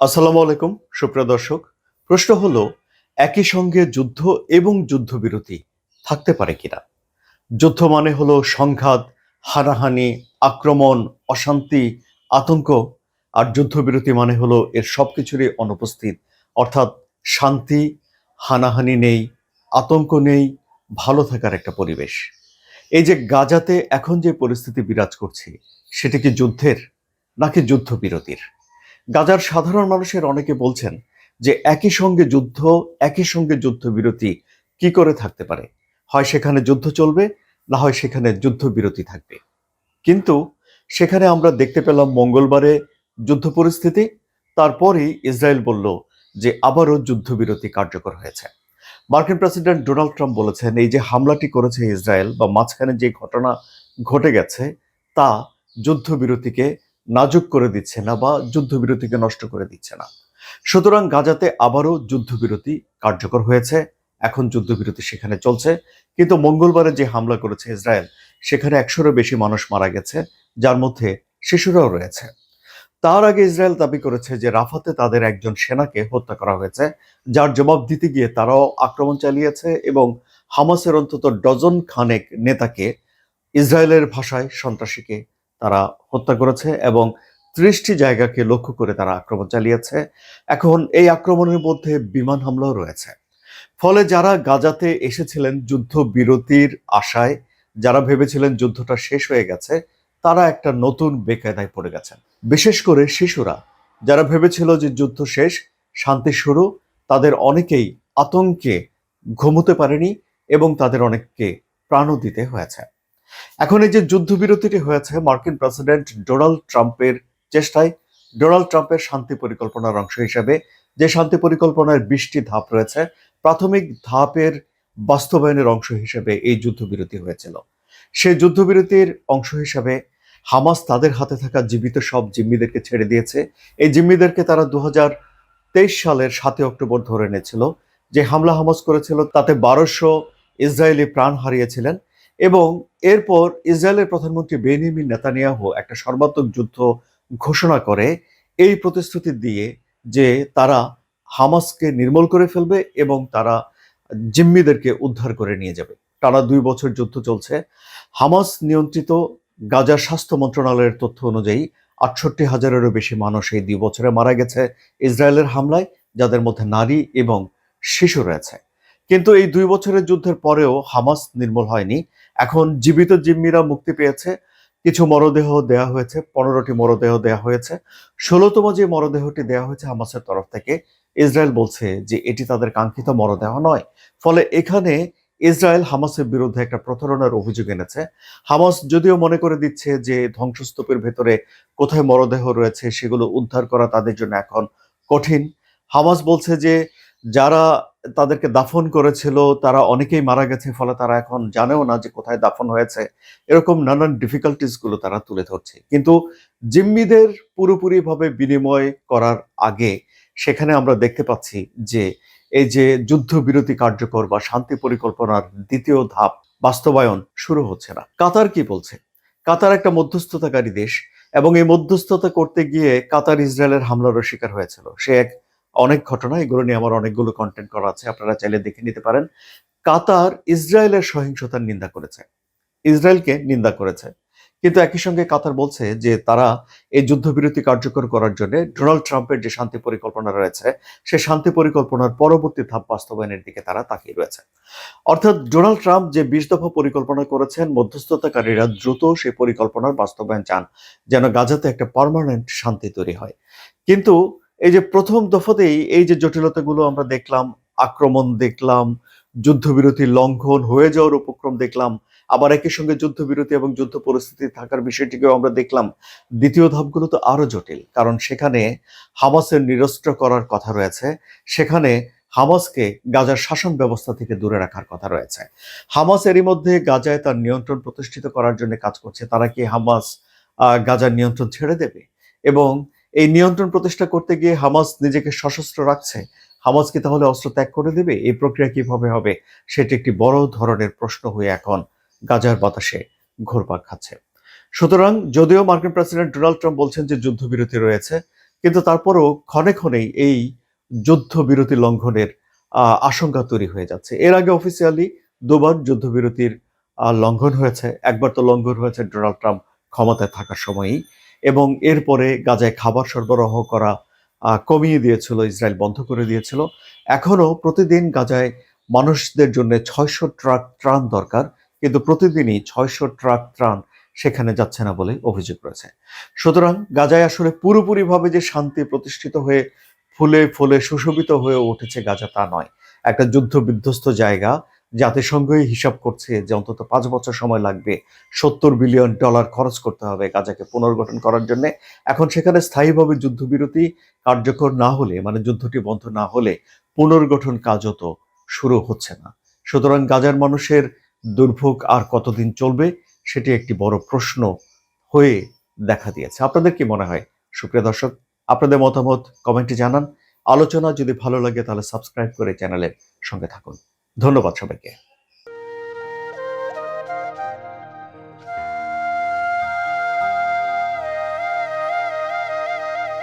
আসসালামু আলাইকুম, সুপ্রিয় দর্শক। প্রশ্ন হলো, একই সঙ্গে যুদ্ধ এবং যুদ্ধবিরতি থাকতে পারে কিনা? যুদ্ধ মানে হলো সংঘাত, হানাহানি, আক্রমণ, অশান্তি, আতঙ্ক, আর যুদ্ধবিরতি মানে হলো এর সব কিছুরই অনুপস্থিত। অর্থাৎ শান্তি, হানাহানি নেই, আতঙ্ক নেই, ভালো থাকার একটা পরিবেশ। এই যে গাজাতে এখন যে পরিস্থিতি বিরাজ করছে, সেটা কি যুদ্ধের নাকি যুদ্ধবিরতির? গাজার সাধারণ মানুষের অনেকে বলছেন যে একই সঙ্গে যুদ্ধ, একই সঙ্গে যুদ্ধবিরতি কি করে থাকতে পারে? হয় সেখানে যুদ্ধ চলবে, না হয় সেখানে যুদ্ধবিরতি থাকবে। কিন্তু সেখানে আমরা দেখতে পেলাম মঙ্গলবারে যুদ্ধ পরিস্থিতি, তারপরেই ইসরায়েল বলল যে আবারও যুদ্ধবিরতি কার্যকর হয়েছে। মার্কিন প্রেসিডেন্ট ডোনাল্ড ট্রাম্প বলেছেন, এই যে হামলাটি করেছে ইসরায়েল বা মাঝখানে যে ঘটনা ঘটে গেছে, তা যুদ্ধবিরতিকে নাজুক করে দিচ্ছে না বা যুদ্ধবিরতিকে নষ্ট করে দিচ্ছে না। সুতরাং গাজাতে আবারও যুদ্ধবিরতি কার্যকর হয়েছে। এখন যুদ্ধবিরতি সেখানে চলছে। কিন্তু মঙ্গলবারে যে হামলা করেছে ইসরায়েল, সেখানে একশোরও বেশি মানুষ মারা গেছে, যার মধ্যে শিশুরাও রয়েছে। তার আগে ইসরায়েল দাবি করেছে যে রাফাতে তাদের একজন সেনাকে হত্যা করা হয়েছে, যার জবাব দিতে গিয়ে তারাও আক্রমণ চালিয়েছে এবং হামাসের অন্তত ডজন খানেক নেতাকে ইসরায়েলের ভাষায় সন্ত্রাসীকে তারা হত্যা করেছে এবং ত্রিশটি জায়গাকে লক্ষ্য করে তারা আক্রমণ চালিয়েছে। এখন এই আক্রমণের মধ্যে বিমান হামলাও রয়েছে। ফলে যারা গাজাতে এসেছিলেন যুদ্ধ বিরতির আশায়, যারা ভেবেছিলেন যুদ্ধটা শেষ হয়ে গেছে, তারা একটা নতুন বেকায়দায় পড়ে গেছেন। বিশেষ করে শিশুরা, যারা ভেবেছিল যে যুদ্ধ শেষ, শান্তি শুরু, তাদের অনেকেই আতঙ্কে ঘুমোতে পারেনি এবং তাদের অনেককে প্রাণও দিতে হয়েছে। এখন এই যে যুদ্ধবিরতিটি হয়েছে, মার্কিন প্রেসিডেন্ট ডোনাল্ড ট্রাম্পের চেষ্টায়, ডোনাল্ড ট্রাম্পের শান্তি পরিকল্পনার অংশ হিসেবে যে শান্তি পরিকল্পনার বিশটি ধাপ রয়েছে, প্রাথমিক ধাপের বাস্তবায়নের অংশ হিসেবে এই যুদ্ধবিরতি হয়েছিল। সেই যুদ্ধবিরতির অংশ হিসেবে হামাস তাদের হাতে থাকা জীবিত সব জিম্মিদেরকে ছেড়ে দিয়েছে। এই জিম্মিদেরকে তারা দু সালের সাতই অক্টোবর ধরে এনেছিল। যে হামলা হামাস করেছিল, তাতে বারোশো ইসরায়েলি প্রাণ হারিয়েছিলেন। এবং এরপর ইসরায়েলের প্রধানমন্ত্রী বেনিমিন নেতানিয়াহু একটা সর্বাত্মক যুদ্ধ ঘোষণা করে এই প্রতিশ্রুতি দিয়ে যে তারা হামাসকে নির্মূল করে ফেলবে এবং তারা জিম্মিদেরকে উদ্ধার করে নিয়ে যাবে। টানা দুই বছর যুদ্ধ চলছে। হামাস নিয়ন্ত্রিত গাজার স্বাস্থ্য মন্ত্রণালয়ের তথ্য অনুযায়ী আটষট্টি হাজারেরও বেশি মানুষ এই দুই বছরে মারা গেছে ইসরায়েলের হামলায়, যাদের মধ্যে নারী এবং শিশু রয়েছে। কিন্তু এই দুই বছরের যুদ্ধের পরেও হামাস নির্মূল হয়নি। এখন জীবিত জিম্মিরা মুক্তি পেয়েছে। কিছু মরদেহ দেয়া হয়েছে, পনেরোটি মরদেহ দেয়া হয়েছে। ষোলোতম যে মরদেহটি দেয়া হয়েছে হামাসের তরফ থেকে, ইসরায়েল বলছে যে এটি তাদের কাঙ্ক্ষিত মরদেহ নয়। ফলে এখানে ইসরায়েল হামাসের বিরুদ্ধে একটা প্রতারণার অভিযোগ এনেছে। হামাস যদিও মনে করে দিচ্ছে যে ধ্বংসস্তূপের ভেতরে কোথায় মরদেহ রয়েছে সেগুলো উদ্ধার করা তাদের জন্য এখন কঠিন। হামাস বলছে যে যারা তাদেরকে দাফন করেছিল, তারা অনেকেই মারা গেছে, ফলে তারা এখন জানেও না যে কোথায় দাফন হয়েছে। এরকম নানান ডিফিকাল্টিসগুলো তারা তুলে ধরছে। কিন্তু জিম্মিদের পুরোপুরিভাবে বিনিময় করার আগে সেখানে আমরা দেখতে পাচ্ছি যে, এই যে যুদ্ধবিরতি কার্যকর বা শান্তি পরিকল্পনার দ্বিতীয় ধাপ বাস্তবায়ন শুরু হচ্ছে না। কাতার কি বলছে? কাতার একটা মধ্যস্থতাকারী দেশ এবং এই মধ্যস্থতা করতে গিয়ে কাতার ইসরায়েলের হামলারও শিকার হয়েছিল। সে এক অনেক ঘটনা, এগুলো নিয়ে আমার অনেকগুলো কন্টেন্ট করা আছে, আপনারা চাইলে দেখে নিতে পারেন। কাতার ইসরায়েলের সহিংসতার নিন্দা করেছে। ইসরায়েলকে নিন্দা করেছে। কিন্তু একই সঙ্গে কাতার বলছে যে তারা এই যুদ্ধবিরতি কার্যকর করার জন্য ডোনাল্ড ট্রাম্পের যে শান্তি পরিকল্পনা রয়েছে, সে শান্তি পরিকল্পনার পরবর্তী ধাপ বাস্তবায়নের দিকে তারা তাকিয়ে রয়েছে। অর্থাৎ ডোনাল্ড ট্রাম্প যে বিশ দফা পরিকল্পনা করেছেন, মধ্যস্থতাকারীরা দ্রুত সেই পরিকল্পনার বাস্তবায়ন চান, যেন গাজাতে একটা পার্মানেন্ট শান্তি তৈরি হয়। কিন্তু এই যে প্রথম দফাতেই এই যে জটিলতাগুলো আমরা দেখলাম, আক্রমণ দেখলাম যুদ্ধবিরতির লঙ্ঘন হয়ে যাওয়ার উপক্রম দেখলাম, আবার একই সঙ্গে যুদ্ধবিরতি এবং যুদ্ধ পরিস্থিতি থাকার বিষয়টিকেও আমরা দেখলাম। দ্বিতীয় ধাপগুলো তো আরও জটিল, কারণ সেখানে হামাসের নিরস্ত্র করার কথা রয়েছে, সেখানে হামাসকে গাজার শাসন ব্যবস্থা থেকে দূরে রাখার কথা রয়েছে। হামাস এরই মধ্যে গাজায় তার নিয়ন্ত্রণ প্রতিষ্ঠিত করার জন্য কাজ করছে, তারা কি হামাস গাজার নিয়ন্ত্রণ ছেড়ে দেবে? এবং এই নিয়ন্ত্রণ প্রতিষ্ঠা করতে গিয়ে হামাস নিজেকে সশস্ত্র রাখছে হামাস কি তাহলে অস্ত্র ত্যাগ করে দেবে? এই প্রক্রিয়া কীভাবে হবে? সেটি একটি বড় ধরনের প্রশ্ন হয়ে এখন গাজার বাতাসে ঘুরপাক খাচ্ছে। সুতরাং যদিও মার্কিন প্রেসিডেন্ট ডোনাল্ড ট্রাম্প বলছেন যে যুদ্ধবিরতি রয়েছে, কিন্তু তারপরও ক্ষণে ক্ষণেই এই যুদ্ধবিরতি লঙ্ঘনের আশঙ্কা তৈরি হয়ে যাচ্ছে। এর আগে অফিসিয়ালি দুবার যুদ্ধবিরতির লঙ্ঘন হয়েছে। একবার তো লঙ্ঘন হয়েছে ডোনাল্ড ট্রাম্প ক্ষমতায় থাকার সময়ই। এবং এরপরে গাজায় খাবার সরবরাহ করা কমিয়ে দিয়েছিল, ইসরায়েল বন্ধ করে দিয়েছিল। এখনও প্রতিদিন গাজায় মানুষদের জন্য ছয়শো ট্রাক ত্রাণ দরকার, কিন্তু প্রতিদিনই ছয়শো ট্রাক ত্রাণ সেখানে যাচ্ছে না বলে অভিযোগ রয়েছে। সুতরাং গাজায় আসলে পুরোপুরিভাবে যে শান্তি প্রতিষ্ঠিত হয়ে, ফুলে ফুলে সুশোভিত হয়ে উঠেছে গাজা তা নয়। একটা যুদ্ধ বিধ্বস্ত জায়গা জাতিসংঘই হিসাব করছে যে অন্তত পাঁচ বছর সময় লাগবে সত্তর বিলিয়ন ডলার খরচ করতে হবে গাজাকে পুনর্গঠন করার জন্য। এখন সেখানে স্থায়ীভাবে যুদ্ধবিরতি কার্যকর না হলে মানে যুদ্ধটি বন্ধ না হলে পুনর্গঠন কাজও তো শুরু হচ্ছে না। সুতরাং গাজার মানুষের দুর্ভোগ আর কতদিন চলবে সেটি একটি বড় প্রশ্ন হয়ে দেখা দিয়েছে। আপনাদের কি মনে হয়? সুপ্রিয় দর্শক, আপনাদের মতামত কমেন্টে জানান। আলোচনা যদি ভালো লাগে তাহলে সাবস্ক্রাইব করে চ্যানেলের সঙ্গে থাকুন। ধন্যবাদ সবাইকে।